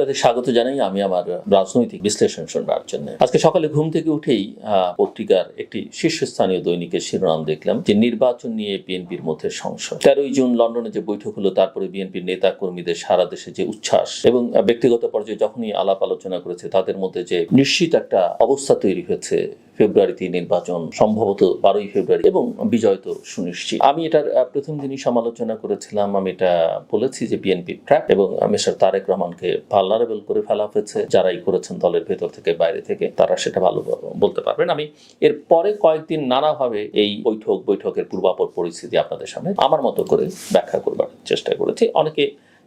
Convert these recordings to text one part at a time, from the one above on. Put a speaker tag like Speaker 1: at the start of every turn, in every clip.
Speaker 1: আপনাদের স্বাগত জানাই। আমি আমার রাজনৈতিক বিশ্লেষণ শুনবার জন্য। আজকে সকালে ঘুম থেকে উঠেই পত্রিকার একটি শীর্ষস্থানীয় দৈনিকের শিরোনাম দেখলাম যে, নির্বাচন নিয়ে বিএনপির মধ্যে সংশয়। তেরোই জুন লন্ডনে যে বৈঠক হলো, তারপরে বিএনপির নেতা কর্মীদের সারা দেশে যে উচ্ছ্বাস এবং ব্যক্তিগত পর্যায়ে যখনই আলাপ আলোচনা করেছে, তাদের মধ্যে যে নিশ্চিত একটা অবস্থা তৈরি হয়েছে ফেব্রুয়ারিতে নির্বাচন সম্ভবত বারোই ফেব্রুয়ারি এবং বিজয় তো সুনিশ্চিত। আমি এটার প্রথম দিনই সমালোচনা করেছিলাম। আমি এটা বলেছি যে বিএনপি ট্র্যাপ এবং মিস্টার তারেক রহমানকে ভালনারেবল করে ফেলা হয়েছে। যারাই করেছেন দলের ভেতর থেকে, বাইরে থেকে, তারা সেটা ভালো বলতে পারবেন। আমি এর পরে কয়েকদিন নানাভাবে এই বৈঠক, বৈঠকের পূর্বাপর পরিস্থিতি আপনাদের সামনে আমার মতো করে ব্যাখ্যা করবার চেষ্টা করেছি। অনেকে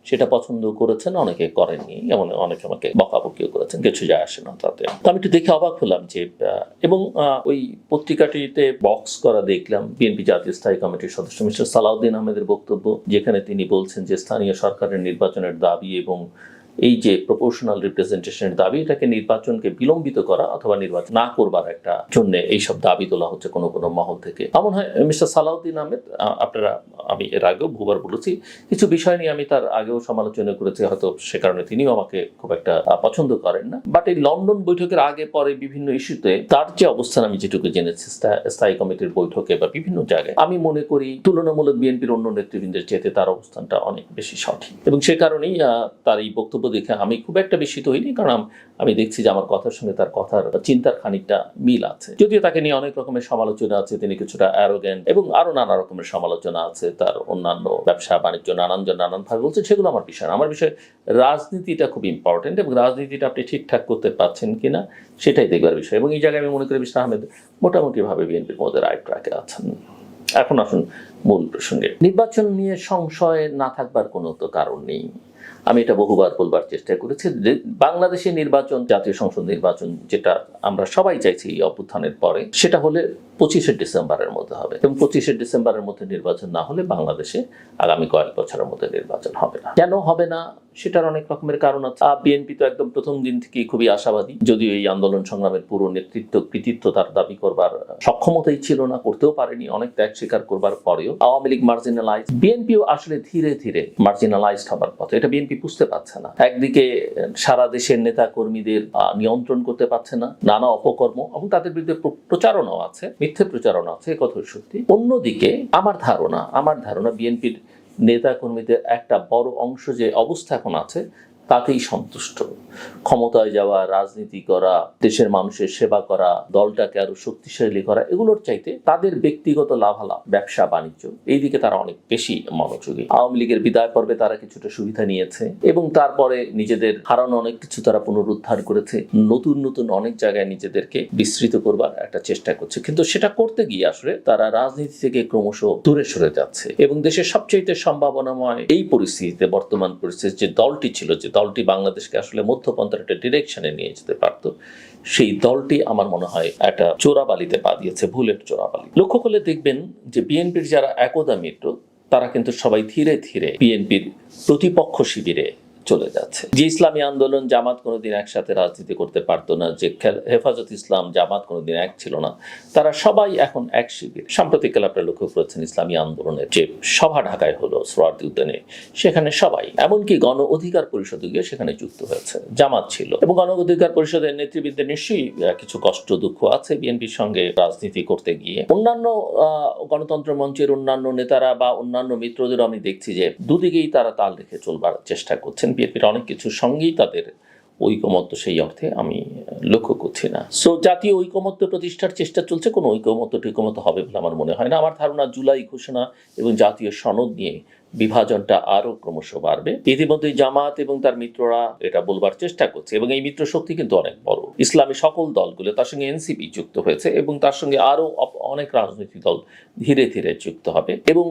Speaker 1: সেটা পছন্দ করেছেন, অনেকে করেননি, এমন অনেকে আমাকে বকাবকিও করেছেন, কিছু যায় আসে না তাতে। তো আমি একটু দেখে অবাক হলাম যে এবং ওই পত্রিকাটিতে বক্স করা দেখলাম বিএনপি জাতীয় স্থায়ী কমিটির সদস্য মিস্টার সালাউদ্দিন আহমেদের বক্তব্য, যেখানে তিনি বলছেন যে, স্থানীয় সরকারের নির্বাচনের দাবি এবং এই যে প্রপোর্শনাল রিপ্রেজেন্টেশনের দাবি, এটাকে নির্বাচনকে বিলম্বিত করা অথবা নির্বাচন না করবার একটা জন্য এইসব দাবি তোলা হচ্ছে কোনো কোনো মহল থেকে। এমন হয় মিস্টার সালাউদ্দিন আহমেদ আপনারা, আমি এর আগেও বহুবার বলেছি, কিছু বিষয় নিয়ে আমি তার আগেও সমালোচনা করেছি, হয়তো সে কারণে তিনিও আমাকে খুব একটা পছন্দ করেন না। বাট এই লন্ডন বৈঠকের আগে পরে বিভিন্ন ইস্যুতে তার যে অবস্থান আমি যেটুকু জেনেছি স্থা- স্থায়ী কমিটির বৈঠকে বা বিভিন্ন জায়গায়, আমি মনে করি তুলনামূলক বিএনপির অন্য নেতৃবৃন্দের চেয়ে তার অবস্থানটা অনেক বেশি সঠিক। এবং সে কারণেই তার এই বক্তব্য দেখে আমি খুব একটা বিস্মিত হইনি, কারণ আমি দেখছি যে আমার কথার সঙ্গে তার কথার চিন্তার খানিকটা মিল আছে। যদিও তাকে নিয়ে অনেক রকমের সমালোচনা আছে, তিনি কিছুটা অ্যারোগেন্ট এবং আরও নানা রকমের সমালোচনা আছে, তার অন্যান্য ব্যবসা, বাণিজ্য, নানানজন নানান ভাবে বলছে, সেগুলো আমার বিষয় আমার বিষয় রাজনীতিটা খুব ইম্পর্টেন্ট এবং রাজনীতিটা আপনি ঠিকঠাক করতে পারছেন কিনা, সেটাই দেখবার বিষয়। এবং এই জায়গায় আমি মনে করি মিস্টার আহমেদ মোটামুটি ভাবে বিএনপির মধ্যে রাইট ট্র্যাকে আছেন। এখন আসুন মূল প্রসঙ্গে। নির্বাচন নিয়ে সংশয় না থাকবার কোনো তো কারণ নেই। আমি এটা বহুবার বলবার চেষ্টা করেছি বাংলাদেশে নির্বাচন, জাতীয় সংসদ নির্বাচন যেটা আমরা সবাই চাইছি এই অভ্যুত্থানের পরে, সেটা হলে পঁচিশে ডিসেম্বরের মধ্যে হবে। এবং পঁচিশে ডিসেম্বরের মধ্যে নির্বাচন না হলে বাংলাদেশে আগামী কয়েক বছরের মধ্যে নির্বাচন হবে না। কেন হবে না? সেটার অনেক রকমের কারণ আছে। বিএনপি তো একদম প্রথম দিন থেকেই খুবই আশাবাদী। যদিও এই আন্দোলন সংগ্রামের পুরো নেতৃত্ব, কৃতিত্ব তার দাবি করবার সক্ষমতাই ছিল না, করতেও পারেনি। অনেক ত্যাগ স্বীকার করবার পরেও আওয়ামী লীগ মার্জিনালাইজ বিএনপিও আসলে ধীরে ধীরে মার্জিনালাইজড হবার পথে। এটা বিএনপি বুঝতে পারছে না। একদিকে সারা দেশের নেতা কর্মীদের নিয়ন্ত্রণ করতে পারছে না। নানা অপকর্ম এবং তাদের বিরুদ্ধে প্র- প্রচারণাও আছে। মিথ্যে প্রচারণা আছে কথা সত্যি। অন্যদিকে আমার ধারণা আমার ধারণা, বিএনপির নেতা কর্মীদের একটা বড় অংশ যে অবস্থা এখন আছে তাতেই সন্তুষ্ট। ক্ষমতায় যাওয়া, রাজনীতি করা, দেশের মানুষের সেবা করা, দলটাকে আরও শক্তিশালী করা, এগুলোর চাইতে তাদের ব্যক্তিগত লাভালাভ, ব্যবসা, বাণিজ্য এই দিকে তারা অনেক বেশি মনোযোগী। আওয়ামী লীগের বিদায় পর্বে তারা কিছুটা সুবিধা নিয়েছে এবং তারপরে নিজেদের হারানো অনেক কিছু তারা পুনরুদ্ধার করেছে। নতুন নতুন অনেক জায়গায় নিজেদেরকে বিস্তৃত করবার একটা চেষ্টা করছে। কিন্তু সেটা করতে গিয়ে আসলে তারা রাজনীতি থেকে ক্রমশ দূরে সরে যাচ্ছে এবং দেশের সবচেয়ে সম্ভাবনাময় এই পরিস্থিতিতে, বর্তমান পরিস্থিতি যে দলটি ছিল, যে দলটি বাংলাদেশকে আসলে মধ্যপন্থার একটা ডিরেকশনে নিয়ে যেতে পারতো। সেই দলটি আমার মনে হয় একটা চোরাবালিতে পা দিয়েছে ভুলের চোরাবালি। লক্ষ্য করলে দেখবেন যে বিএনপির যারা একদা মিত্র, তারা কিন্তু সবাই ধীরে ধীরে বিএনপির প্রতিপক্ষ শিবিরে চলে যাচ্ছে। যে ইসলামী আন্দোলন জামাত কোনোদিন একসাথে রাজনীতি করতে পারতো না, যে হেফাজত ইসলাম জামাত কোনোদিন এক ছিল না, তারা সবাই এখন এক শিবির। সাম্প্রতিককালে আপনারা লক্ষ্য করেছেন, ইসলামী আন্দোলনের যে সভা ঢাকায় হলো সোয়ার্দি উদ্যানে, সেখানে সবাই, এমনকি গণ অধিকার পরিষদে গিয়ে সেখানে যুক্ত হয়েছে, জামাত ছিল। এবং গণ অধিকার পরিষদের নেতৃবৃন্দের নিশ্চয়ই কিছু কষ্ট দুঃখ আছে বিএনপির সঙ্গে রাজনীতি করতে গিয়ে। অন্যান্য গণতন্ত্র মঞ্চের অন্যান্য নেতারা বা অন্যান্য মিত্রদের আমি দেখছি যে দুদিকেই তারা তাল রেখে চলবার চেষ্টা করছেন। বিএনপির অনেক কিছুর সঙ্গেই তাদের ঐকমত্য সেই অর্থে আমি লক্ষ্য করছি না। সো জাতীয় ঐকমত্য প্রতিষ্ঠার চেষ্টা চলছে, কোনো ঐকমত্য টিকমত্য হবে বলে আমার মনে হয় না। আমার ধারণা, জুলাই ঘোষণা এবং জাতীয় সনদ নিয়ে বিভাজনটা আরও ক্রমশ বাড়বে। ইতিমধ্যে জামাত এবং তার মিত্ররা এটা বলবার চেষ্টা করছে এবং এই মিত্র শক্তি কিন্তু অনেক বড়। ইসলামী সকল দলগুলো তার সঙ্গে এনসিপি যুক্ত হয়েছে এবং তার সঙ্গে আরও অনেক রাজনৈতিক দল ধীরে ধীরে যুক্ত হবে এবং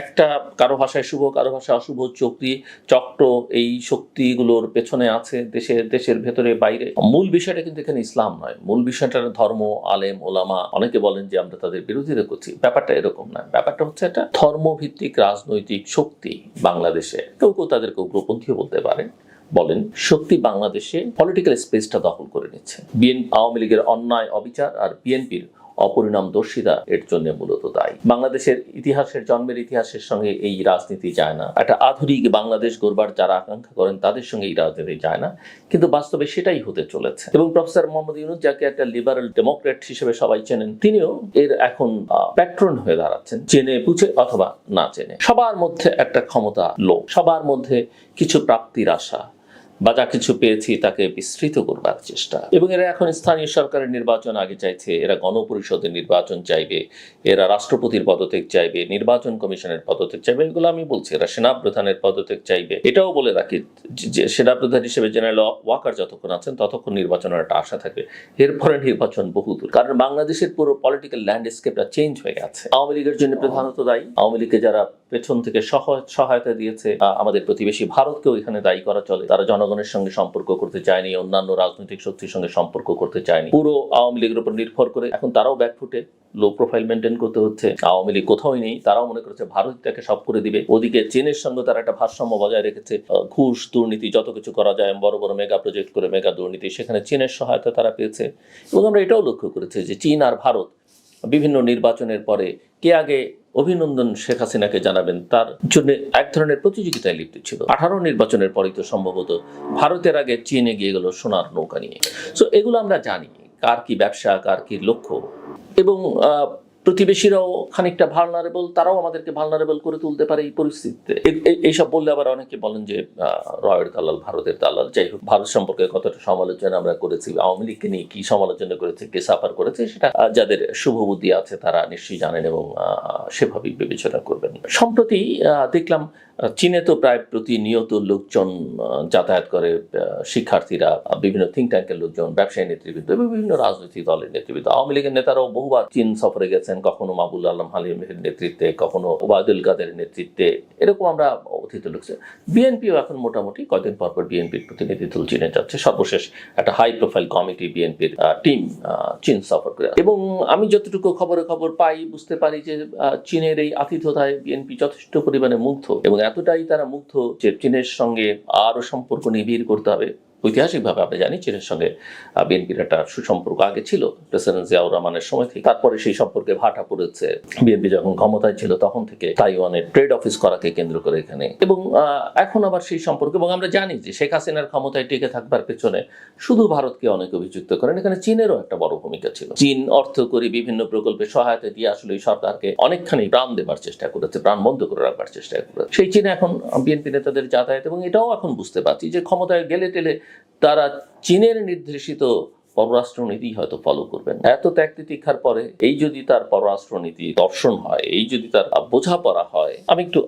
Speaker 1: একটা কারও ভাষায় শুভ, কারও ভাষায় অশুভ, চক্রি, চক্র, এই শক্তিগুলোর পেছনে আছে দেশের দেশের ভেতরে, বাইরে। মূল বিষয়টা কিন্তু এখানে ইসলাম নয়। মূল বিষয়টা ধর্ম, আলেম, ওলামা, অনেকে বলেন যে আমরা তাদের বিরোধিতা করছি। ব্যাপারটা এরকম নয় ব্যাপারটা হচ্ছে একটা ধর্মভিত্তিক রাজনৈতিক শক্তি বাংলাদেশে। কেউ কেউ তাদেরকে উগ্রপন্থীও বলতে পারেন বলেন, শক্তি বাংলাদেশে পলিটিক্যাল স্পেসটা দখল করে নিচ্ছে। বিএন, আওয়ামী লীগের অন্যায় অবিচার আর বিএনপির অপরিণামদর্শিতা এর জন্য মূলত দায়ী। বাংলাদেশের ইতিহাসের জন্মের ইতিহাসের সঙ্গে এই রাজনীতি যায় না। একটা আধুনিক বাংলাদেশ গড়বার যারা আকাঙ্ক্ষা করেন, তাদের সঙ্গে এই রাজনীতি যায় না। কিন্তু বাস্তবে সেটাই হতে চলেছে। এবং প্রফেসর মোহাম্মদ ইউনুস যাকে একটা লিবারেল ডেমোক্রেট হিসেবে সবাই চেনেন, তিনিও এর এখন প্যাট্রন হয়ে দাঁড়াচ্ছেন। চেনে, বুঝে অথবা না চেনে। সবার মধ্যে একটা ক্ষমতা লোক। সবার মধ্যে কিছু প্রাপ্তির আশা। বা যা কিছু পেয়েছি তাকে বিস্তৃত করবার চেষ্টা। এবং এরা এখন স্থানীয় সরকারের নির্বাচন আগে চাইছে, এরা গণপরিষদের নির্বাচন চাইবে, এরা রাষ্ট্রপতির পদত্যাগ চাইবে, নির্বাচন কমিশনের পদত্যাগ চাইবে, এগুলো আমি বলছি, এরা সেনাপ্রধানের পদত্যাগ চাইবে। এটাও বলে রাখি যে- সেনাপ্রধান হিসেবে জেনারেল ওয়াকার যতক্ষণ আছেন, ততক্ষণ নির্বাচনের একটা আশা থাকবে। এরপরে নির্বাচন বহুদূর। কারণ বাংলাদেশের পুরো পলিটিক্যাল ল্যান্ডস্কেপটা চেঞ্জ হয়ে গেছে। আওয়ামী লীগের জন্য প্রধানত দায়ী। আওয়ামী লীগকে যারা পেছন থেকে সহ- সহায়তা দিয়েছে। আমাদের প্রতিবেশী ভারতকেও এখানে দায়ী করা চলে। তারা জনগণের সঙ্গে সম্পর্ক করতে চায়নি, অন্যান্য রাজনৈতিক শক্তির সঙ্গে সম্পর্ক করতে চায়নি। পুরো আওয়ামী লীগের উপর নির্ভর করে এখন তারাও ব্যাকফুটে লো প্রোফাইল মেনটেন করতে হচ্ছে। আওয়ামী লীগ কোথাও নেই, তারাও মনে করছে ভারত তাকে সব করে দিবে। ওদিকে চীনের সঙ্গে তারা একটা ভারসাম্য বজায় রেখেছে। ঘুষ, দুর্নীতি, যত কিছু করা যায়, বড় বড় মেগা প্রজেক্ট করে মেগা দুর্নীতি, সেখানে চীনের সহায়তা তারা পেয়েছে। এবং আমরা এটাও লক্ষ্য করেছি যে চীন আর ভারত বিভিন্ন নির্বাচনের পরে কে আগে অভিনন্দন শেখ হাসিনাকে জানাবেন। তার জন্য এক ধরনের প্রতিযোগিতায় লিপ্ত ছিল। আঠারো নির্বাচনের পরই তো সম্ভবত ভারতের আগে চীনে গিয়ে গেল সোনার নৌকা নিয়ে। সো এগুলো আমরা জানি। কার কি ব্যবসা, কার কি লক্ষ্য? এবং প্রতিবেশীরাও খানিকটা ভালনারেবল তারাও আমাদেরকে ভালনারেবল করে তুলতে পারে এই পরিস্থিতিতে। এইসব বললে আবার অনেকে বলেন যে রয়ের দালাল, ভারতের দালাল, যাই হোক, ভারত সম্পর্কে কতটা সমালোচনা আমরা করেছি, আওয়ামী লীগকে নিয়ে কি সমালোচনা করেছে, কে সাফার করেছে, সেটা যাদের শুভবুদ্ধি আছে তারা নিশ্চয়ই জানেন এবং সেভাবেই বিবেচনা করবেন। সম্প্রতি দেখলাম, চীনে তো প্রায় প্রতিনিয়ত লোকজন যাতায়াত করে শিক্ষার্থীরা, বিভিন্ন থিঙ্ক ট্যাঙ্কের লোকজন, ব্যবসায়ী নেতৃবৃন্দ এবং বিভিন্ন রাজনৈতিক দলের নেতৃবৃন্দ, আওয়ামী লীগের নেতারাও বহুবার চীন সফরে গেছেন। কখনো মাহবুল আলম হালিমের নেতৃত্বে, কখনো ওবায়দুল কাদের নেতৃত্বে, এরকম আমরা অতীত লোকছে। বিএনপিও এখন মোটামুটি কয়েকদিন পর পর বিএনপির প্রতিনিধি দল চীনে যাচ্ছে। সর্বশেষ একটা হাই প্রোফাইল কমিটি বিএনপির টিম চীন সফর করে। এবং আমি যতটুকু খবরে খবর পাই, বুঝতে পারি যে চীনের এই আতিথ্যতায় বিএনপি যথেষ্ট পরিমাণে মুগ্ধ। এবং এতটাই তারা মুগ্ধ যে, চীনের সঙ্গে আরও সম্পর্ক নিবিড় করতে হবে। ঐতিহাসিকভাবে আমরা জানি চীনের সঙ্গে বিএনপির একটা সুসম্পর্ক আগে ছিল, প্রেসিডেন্ট জিয়াউর রহমানের সময় থেকে। তারপরে সেই সম্পর্কে ভাটা পড়েছে। বিএনপি যখন ক্ষমতায় ছিল তখন থেকে তাইওয়ানের ট্রেড অফিস করাকে কেন্দ্র করে এখানে। এবং এখন আবার সেই সম্পর্ক এবং আমরা জানি যে শেখ হাসিনার ক্ষমতায় টিকে থাকবার পেছনে শুধু ভারতকে অনেক অভিযুক্ত করেন। এখানে চীনেরও একটা বড় ভূমিকা ছিল। চীন অর্থ করে বিভিন্ন প্রকল্পে সহায়তা দিয়ে আসলে এই সরকারকে অনেকখানি প্রাণ দেবার চেষ্টা করেছে, প্রাণ বন্ধ করে রাখবার চেষ্টা করেছে। সেই চীনে এখন বিএনপি নেতাদের যাতায়াত এবং এটাও এখন বুঝতে পারছি যে ক্ষমতায় গেলে টেলে তারা চীনের নির্দেশিত পররাষ্ট্রনীতি হয়তো ফলো করবেন। এত ত্যাগ তিতিক্ষার পরে এই যদি তার পররাষ্ট্রনীতি দর্শন হয়, এই যদি তার বোঝাপড়া হয়, আমি একটু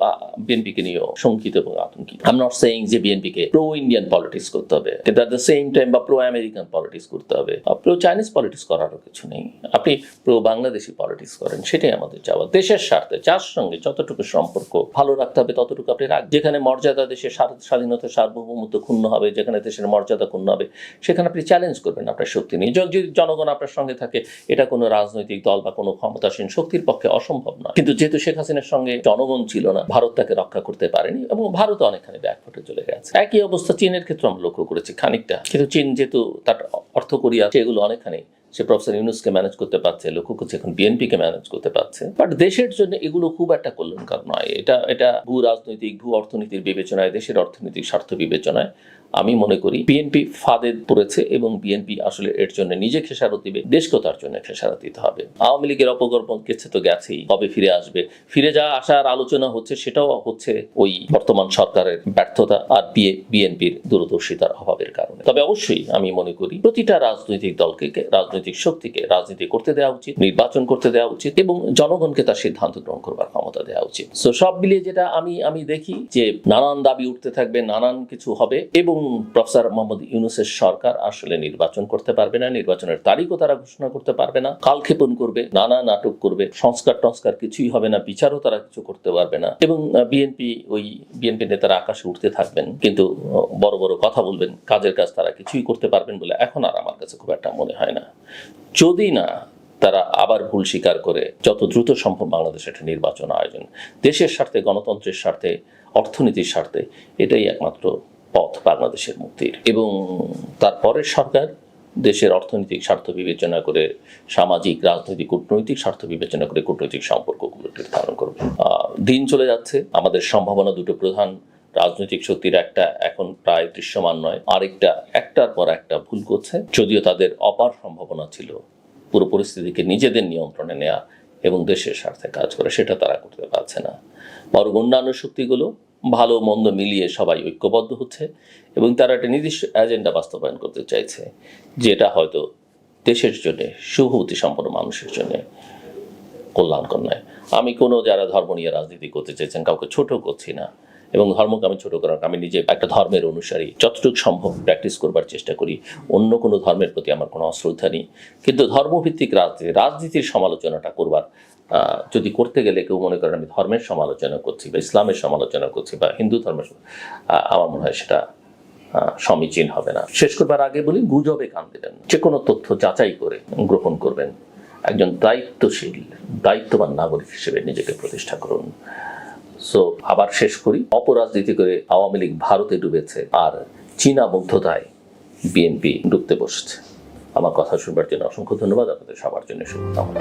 Speaker 1: বিএনপিকে নিয়েও শঙ্কিত এবং আতঙ্কিত। আম নট সেইং যে বিএনপিকে প্রো ইন্ডিয়ান পলিটিক্স করতে হবে। কিন্তু অ্যাট দ্য সেম টাইম বা প্রো আমেরিকান পলিটিক্স করতে হবে প্রো চাইনিজ পলিটিক্স করারও কিছু নেই। আপনি প্রো বাংলাদেশি পলিটিক্স করেন, সেটাই আমাদের চাওয়া। দেশের স্বার্থে, যার সঙ্গে যতটুকু সম্পর্ক ভালো রাখতে হবে, ততটুকু আপনি রাখ, যেখানে মর্যাদা দেশের স্বাধীনতা, সার্বভৌমত্ব ক্ষুণ্ণ হবে, যেখানে দেশের মর্যাদা ক্ষুণ্ণ হবে, সেখানে আপনি চ্যালেঞ্জ করবেন আপনার শক্তি নেই। যদি জনগণ আপনার সঙ্গে থাকে, এটা কোনো রাজনৈতিক দল বা কোনো ক্ষমতাসীন শক্তির পক্ষে অসম্ভব নয়। কিন্তু যেহেতু শেখ হাসিনার সঙ্গে জনগণ ছিল না, ভারত তাকে রক্ষা করতে পারেনি এবং ভারত অনেকখানি ব্যাকফুটে চলে গেছে। একই অবস্থা চীনের ক্ষেত্রে আমরা লক্ষ্য করেছি খানিকটা। কিন্তু চীন যেহেতু তার অর্থ করিয়া, সেগুলো অনেকখানি সে প্রফেসর ইউনুসকে ম্যানেজ করতে পারছে, লক্ষ্য করছে এখন বিএনপিকে ম্যানেজ করতে পারছে। বাট দেশের জন্য এগুলো খুব একটা কল্যাণকর নয়। এটা এটা ভূ রাজনৈতিক, ভূ অর্থনীতির বিবেচনায়, দেশের অর্থনৈতিক স্বার্থ বিবেচনায় আমি মনে করি বিএনপি ফাঁদে পড়েছে এবং বিএনপি আসলে এর জন্য নিজে খেসারত দিবে দেশকেও তার জন্য খেসারত দিতে হবে। আওয়ামী লীগের অপকর্ম কেছে তো গেছেই, কবে ফিরে আসবে? ফিরে যাওয়া আসার আলোচনা হচ্ছে, সেটাও হচ্ছে ওই বর্তমান সরকারের ব্যর্থতা আর বিএনপির দূরদর্শিতার অভাবের কারণে। তবে অবশ্যই আমি মনে করি, প্রতিটা রাজনৈতিক দলকে, রাজনৈতিক শক্তিকে রাজনীতি করতে দেওয়া উচিত, নির্বাচন করতে দেওয়া উচিত এবং জনগণকে তার সিদ্ধান্ত গ্রহণ করবার ক্ষমতা দেওয়া উচিত। সো সব মিলিয়ে যেটা আমি আমি দেখি যে নানান দাবি উঠতে থাকবে, নানান কিছু হবে এবং প্রফেসর মোহাম্মদ ইউনুসের সরকার আসলে নির্বাচন করতে পারবে না, নির্বাচনের তারিখও তারা ঘোষণা করতে পারবে না কালক্ষেপণ করবে, নানা নাটক করবে, সংস্কার টংস্কার কিছুই হবে না, বিচারও তারা কিছু করতে পারবে না এবং বিএনপি, ওই বিএনপি নেতারা আকাশে উঠতে থাকবেন কিন্তু বড় বড় কথা বলবেন, কাজের কাজ তারা কিছুই করতে পারবেন বলে এখন আর আমার কাছে খুব একটা মনে হয় না। যদি না, তারা আবার ভুল স্বীকার করে যত দ্রুত সম্ভব বাংলাদেশে একটা নির্বাচন আয়োজন। দেশের স্বার্থে, গণতন্ত্রের স্বার্থে, অর্থনীতির স্বার্থে এটাই একমাত্র পথ বাংলাদেশের মুক্তির। এবং তারপরের সরকার দেশের অর্থনৈতিক স্বার্থ বিবেচনা করে, সামাজিক, রাজনৈতিক, কূটনৈতিক স্বার্থ বিবেচনা করে কূটনৈতিক সম্পর্কগুলো নির্ধারণ করবে। দিন চলে যাচ্ছে। আমাদের সম্ভাবনা দুটো প্রধান। রাজনৈতিক শক্তির একটা এখন প্রায় দৃশ্যমান নয়, আরেকটা, একটার পর একটা ভুল করছে। যদিও তাদের অপার সম্ভাবনা ছিল পুরো পরিস্থিতিকে নিজেদের নিয়ন্ত্রণে নেওয়া এবং দেশের স্বার্থে কাজ করে, সেটা তারা করতে পারছে না। বরং অন্যান্য শক্তিগুলো ভালো মন্দ মিলিয়ে সবাই ঐক্যবদ্ধ হচ্ছে এবং তারা একটা নির্দিষ্ট এজেন্ডা বাস্তবায়ন করতে চাইছে, যেটা হয়তো দেশের জন্য সুহূতি সম্পন্ন মানুষের জন্য কল্যাণকর নয়। আমি কোনো যারা ধর্ম নিয়ে রাজনীতি করতে চাইছেন কাউকে ছোট করছি না। এবং ধর্মকে আমি ছোট করার আমি নিজে একটা ধর্মের অনুসারী। যতটুকু সম্ভব প্র্যাকটিস করবার চেষ্টা করি। অন্য কোনো ধর্মের প্রতি আমার কোনো অশ্রদ্ধা নেই। কিন্তু ধর্মভিত্তিক রাজনীতি, রাজনীতির সমালোচনাটা করবার যদি করতে গেলে কেউ মনে করেন আমি ধর্মের সমালোচনা করছি বা ইসলামের সমালোচনা করছি বা হিন্দু ধর্মের আমার মনে হয় সেটা সমীচীন হবে না। শেষ করবার আগে বলি, গুজবে কান দিবেন। যে কোনো তথ্য যাচাই করে গ্রহণ করবেন। একজন দায়িত্বশীল, দায়িত্ববান নাগরিক হিসেবে নিজেকে প্রতিষ্ঠা করুন। সো আবার শেষ করি। অপরাজনীতি করে আওয়ামী লীগ ভারতে ডুবেছে আর চীনা মুগ্ধতায় বিএনপি ডুবতে বসেছে। আমার কথা শুনবার জন্য অসংখ্য ধন্যবাদ। আপনাদের সবার জন্য শুভকামনা।